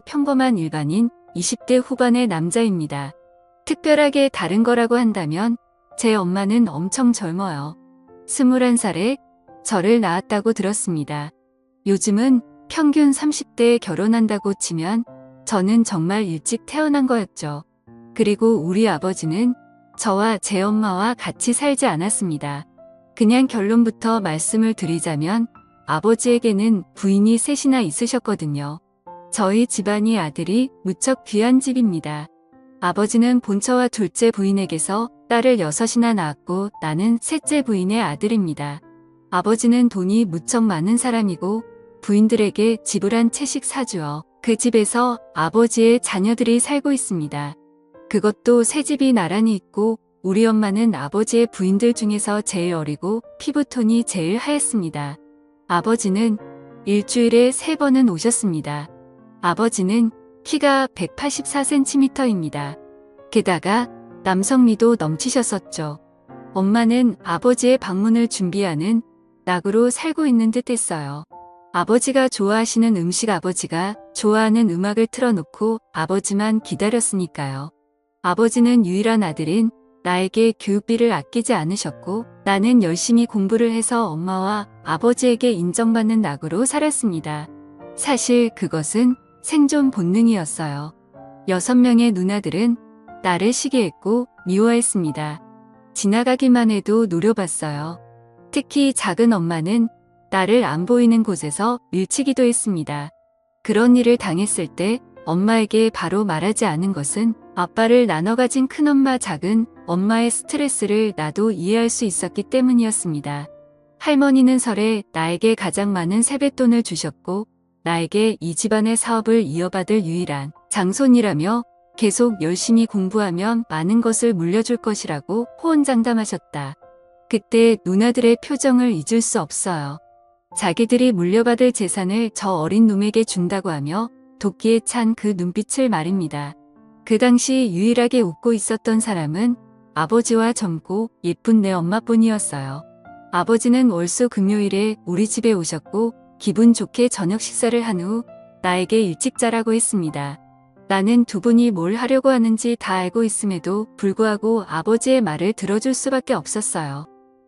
평범한 일반인 20대 후반의 남자입니다. 특별하게 다른 거라고 한다면 제 엄마는 엄청 젊어요. 21살에 저를 낳았다고 들었습니다. 요즘은 평균 30대에 결혼한다고 치면 저는 정말 일찍 태어난 거였죠. 그리고 우리 아버지는 저와 제 엄마와 같이 살지 않았습니다. 그냥 결론부터 말씀을 드리자면 아버지에게는 부인이 셋이나 있으셨거든요. 저희 집안이 아들이 무척 귀한 집입니다. 아버지는 본처와 둘째 부인에게서 딸을 여섯이나 낳았고 나는 셋째 부인의 아들입니다. 아버지는 돈이 무척 많은 사람이고 부인들에게 집을 한 채씩 사주어 그 집에서 아버지의 자녀들이 살고 있습니다. 그것도 새 집이 나란히 있고 우리 엄마는 아버지의 부인들 중에서 제일 어리고 피부톤이 제일 하얗습니다. 아버지는 일주일에 세 번은 오셨습니다. 아버지는 키가 184cm입니다. 게다가 남성미도 넘치셨었죠. 엄마는 아버지의 방문을 준비하는 낙으로 살고 있는 듯 했어요. 아버지가 좋아하시는 음식 아버지가 좋아하는 음악을 틀어놓고 아버지만 기다렸으니까요. 아버지는 유일한 아들인 나에게 교육비를 아끼지 않으셨고 나는 열심히 공부를 해서 엄마와 아버지에게 인정받는 낙으로 살았습니다. 사실 그것은 생존 본능이었어요. 여섯 명의 누나들은 나를 시기했고 미워했습니다. 지나가기만 해도 노려봤어요. 특히 작은 엄마는 나를 안 보이는 곳에서 밀치기도 했습니다. 그런 일을 당했을 때 엄마에게 바로 말하지 않은 것은 아빠를 나눠 가진 큰엄마 작은 엄마의 스트레스를 나도 이해할 수 있었기 때문이었습니다. 할머니는 설에 나에게 가장 많은 세뱃돈을 주셨고 나에게 이 집안의 사업을 이어받을 유일한 장손이라며 계속 열심히 공부하면 많은 것을 물려줄 것이라고 호언장담하셨다. 그때 누나들의 표정을 잊을 수 없어요. 자기들이 물려받을 재산을 저 어린 놈에게 준다고 하며 도끼에 찬 그 눈빛을 말입니다. 그 당시 유일하게 웃고 있었던 사람은 아버지와 젊고 예쁜 내 엄마뿐이었어요. 아버지는 월수 금요일에 우리 집에 오셨고 기분 좋게 저녁 식사를 한 후 나에게 일찍 자라고 했습니다. 나는 두 분이 뭘 하려고 하는지 다 알고 있음에도 불구하고 아버지의 말을 들어줄 수밖에 없었어요.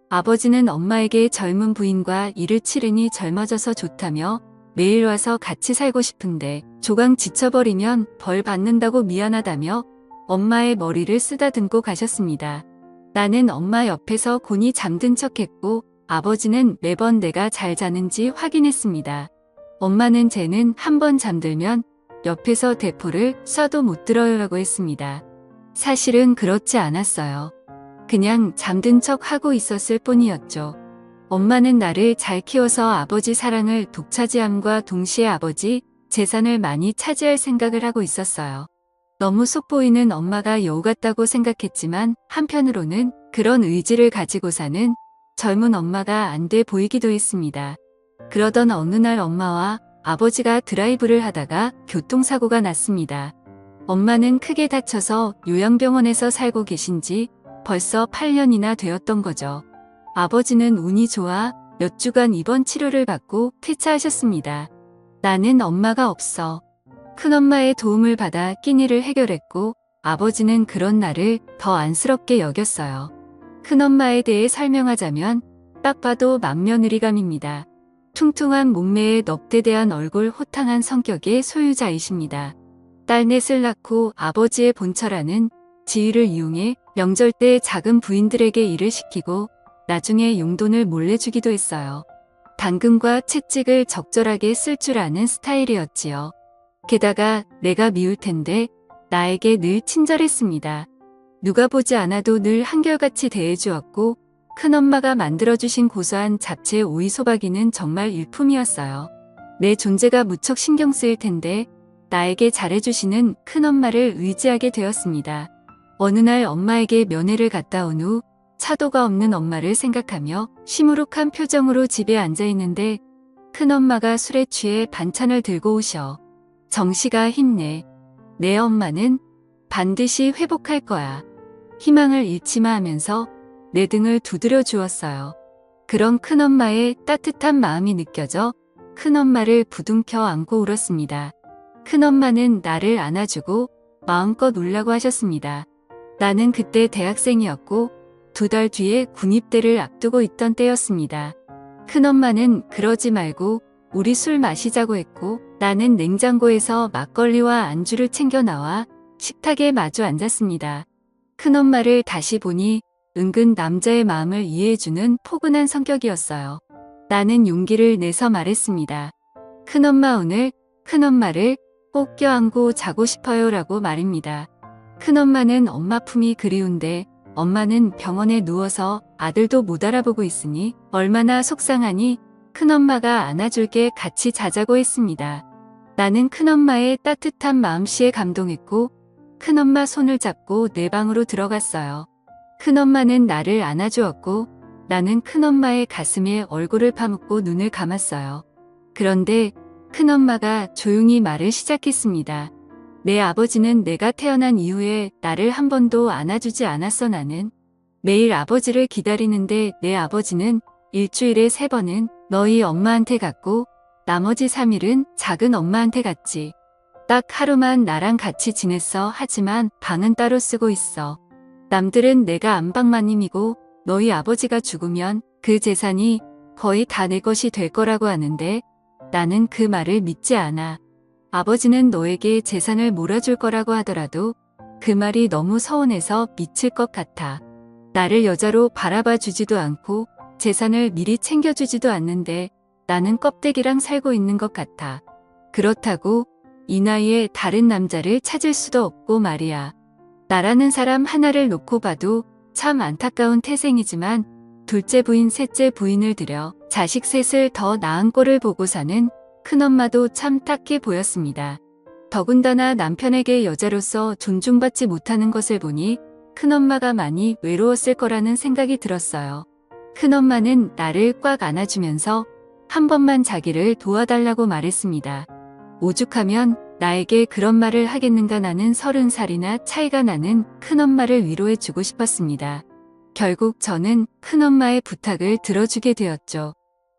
아버지는 엄마에게 젊은 부인과 일을 치르니 젊어져서 좋다며 매일 와서 같이 살고 싶은데 조강 지쳐버리면 벌 받는다고 미안하다며 엄마의 머리를 쓰다듬고 가셨습니다. 나는 엄마 옆에서 곤히 잠든 척했고 아버지는 매번 내가 잘 자는지 확인했습니다. 엄마는 쟤는 한 번 잠들면 옆에서 대포를 쏴도 못 들어요라고 했습니다. 사실은 그렇지 않았어요. 그냥 잠든 척 하고 있었을 뿐이었죠. 엄마는 나를 잘 키워서 아버지 사랑을 독차지함과 동시에 아버지 재산을 많이 차지할 생각을 하고 있었어요. 너무 속 보이는 엄마가 여우 같다고 생각했지만 한편으로는 그런 의지를 가지고 사는 젊은 엄마가 안 돼 보이기도 했습니다. 그러던 어느 날 엄마와 아버지가 드라이브를 하다가 교통사고가 났습니다. 엄마는 크게 다쳐서 요양병원에서 살고 계신 지 벌써 8년이나 되었던 거죠. 아버지는 운이 좋아 몇 주간 입원 치료를 받고 퇴짜하셨습니다. 나는 엄마가 없어. 큰엄마의 도움을 받아 끼니를 해결했고 아버지는 그런 나를 더 안쓰럽게 여겼어요. 큰엄마에 대해 설명하자면 딱 봐도 맏며느리감입니다. 퉁퉁한 몸매에 넙대대한 얼굴 호탕한 성격의 소유자이십니다. 딸 넷을 낳고 아버지의 본처라는 지위를 이용해 명절 때 작은 부인들에게 일을 시키고 나중에 용돈을 몰래 주기도 했어요. 당근과 채찍을 적절하게 쓸 줄 아는 스타일이었지요. 게다가 내가 미울 텐데 나에게 늘 친절했습니다. 누가 보지 않아도 늘 한결같이 대해주었고 큰엄마가 만들어주신 고소한 잡채 오이 소박이는 정말 일품이었어요. 내 존재가 무척 신경 쓰일 텐데 나에게 잘해주시는 큰엄마를 의지하게 되었습니다. 어느 날 엄마에게 면회를 갔다 온 후 차도가 없는 엄마를 생각하며 시무룩한 표정으로 집에 앉아 있는데 큰엄마가 술에 취해 반찬을 들고 오셔. 정씨가 힘내. 내 엄마는 반드시 회복할 거야. 희망을 잃지 마 하면서 내 등을 두드려 주었어요. 그런 큰엄마의 따뜻한 마음이 느껴져 큰엄마를 부둥켜 안고 울었습니다. 큰엄마는 나를 안아주고 마음껏 울라고 하셨습니다. 나는 그때 대학생이었고 두 달 뒤에 군입대를 앞두고 있던 때였습니다. 큰엄마는 그러지 말고 우리 술 마시자고 했고 나는 냉장고에서 막걸리와 안주를 챙겨 나와 식탁에 마주 앉았습니다. 큰엄마를 다시 보니 은근 남자의 마음을 이해해주는 포근한 성격이었어요. 나는 용기를 내서 말했습니다. 큰엄마 오늘 큰엄마를 꼭 껴안고 자고 싶어요 라고 말입니다. 큰엄마는 엄마 품이 그리운데 엄마는 병원에 누워서 아들도 못 알아보고 있으니 얼마나 속상하니 큰엄마가 안아줄게 같이 자자고 했습니다. 나는 큰엄마의 따뜻한 마음씨에 감동했고 큰엄마 손을 잡고 내 방으로 들어갔어요. 큰엄마는 나를 안아주었고 나는 큰엄마의 가슴에 얼굴을 파묻고 눈을 감았어요. 그런데 큰엄마가 조용히 말을 시작했습니다. 내 아버지는 내가 태어난 이후에 나를 한 번도 안아주지 않았어 나는. 매일 아버지를 기다리는데 내 아버지는 일주일에 세 번은 너희 엄마한테 갔고 나머지 3일은 작은 엄마한테 갔지. 딱 하루만 나랑 같이 지냈어 하지만 방은 따로 쓰고 있어. 남들은 내가 안방마님이고 너희 아버지가 죽으면 그 재산이 거의 다 내 것이 될 거라고 하는데 나는 그 말을 믿지 않아. 아버지는 너에게 재산을 몰아줄 거라고 하더라도 그 말이 너무 서운해서 미칠 것 같아. 나를 여자로 바라봐 주지도 않고 재산을 미리 챙겨주지도 않는데 나는 껍데기랑 살고 있는 것 같아. 그렇다고 이 나이에 다른 남자를 찾을 수도 없고 말이야. 나라는 사람 하나를 놓고 봐도 참 안타까운 태생이지만 둘째 부인, 셋째 부인을 들여 자식 셋을 더 나은 꼴을 보고 사는 큰엄마도 참 딱해 보였습니다. 더군다나 남편에게 여자로서 존중받지 못하는 것을 보니 큰엄마가 많이 외로웠을 거라는 생각이 들었어요. 큰엄마는 나를 꽉 안아주면서 한 번만 자기를 도와달라고 말했습니다. 오죽하면 나에게 그런 말을 하겠는가 나는 서른 살이나 차이가 나는 큰엄마를 위로해주고 싶었습니다. 결국 저는 큰엄마의 부탁을 들어주게 되었죠.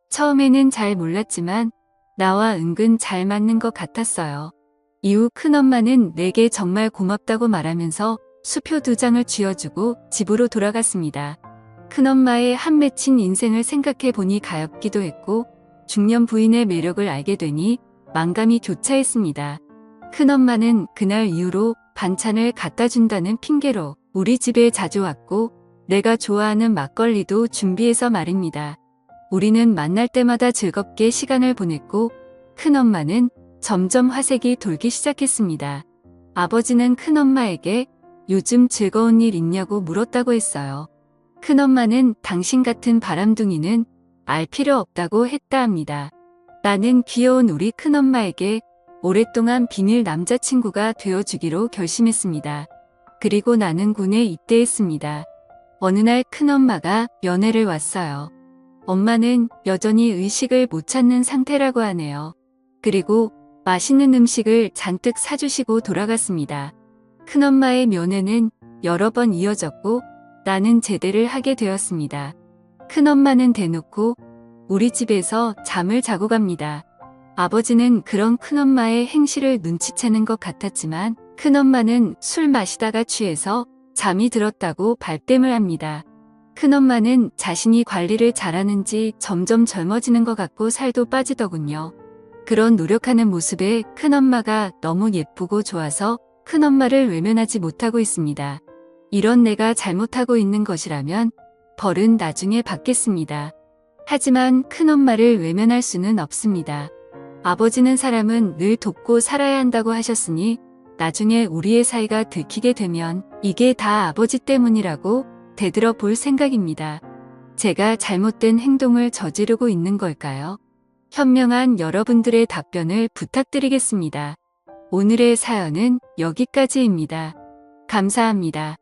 처음에는 잘 몰랐지만 나와 은근 잘 맞는 것 같았어요. 이후 큰엄마는 내게 정말 고맙다고 말하면서 수표 두 장을 쥐어주고 집으로 돌아갔습니다. 큰엄마의 한 맺힌 인생을 생각해 보니 가엾기도 했고 중년 부인의 매력을 알게 되니 망감이 교차했습니다. 큰엄마는 그날 이후로 반찬을 갖다 준다는 핑계로 우리 집에 자주 왔고 내가 좋아하는 막걸리도 준비해서 말입니다. 우리는 만날 때마다 즐겁게 시간을 보냈고 큰엄마는 점점 화색이 돌기 시작했습니다. 아버지는 큰엄마에게 요즘 즐거운 일 있냐고 물었다고 했어요. 큰엄마는 당신 같은 바람둥이는 알 필요 없다고 했다 합니다. 나는 귀여운 우리 큰엄마에게 오랫동안 비밀 남자친구가 되어주기로 결심했습니다. 그리고 나는 군에 입대했습니다. 어느 날 큰엄마가 면회를 왔어요. 엄마는 여전히 의식을 못 찾는 상태라고 하네요. 그리고 맛있는 음식을 잔뜩 사주시고 돌아갔습니다. 큰엄마의 면회는 여러 번 이어졌고 나는 제대를 하게 되었습니다. 큰엄마는 대놓고 우리 집에서 잠을 자고 갑니다. 아버지는 그런 큰엄마의 행실을 눈치채는 것 같았지만 큰엄마는 술 마시다가 취해서 잠이 들었다고 발뺌을 합니다. 큰엄마는 자신이 관리를 잘하는지 점점 젊어지는 것 같고 살도 빠지더군요. 그런 노력하는 모습에 큰엄마가 너무 예쁘고 좋아서 큰엄마를 외면하지 못하고 있습니다. 이런 내가 잘못하고 있는 것이라면 벌은 나중에 받겠습니다. 하지만 큰엄마를 외면할 수는 없습니다. 아버지는 사람은 늘 돕고 살아야 한다고 하셨으니 나중에 우리의 사이가 들키게 되면 이게 다 아버지 때문이라고 되들어 볼 생각입니다. 제가 잘못된 행동을 저지르고 있는 걸까요? 현명한 여러분들의 답변을 부탁드리겠습니다. 오늘의 사연은 여기까지입니다. 감사합니다.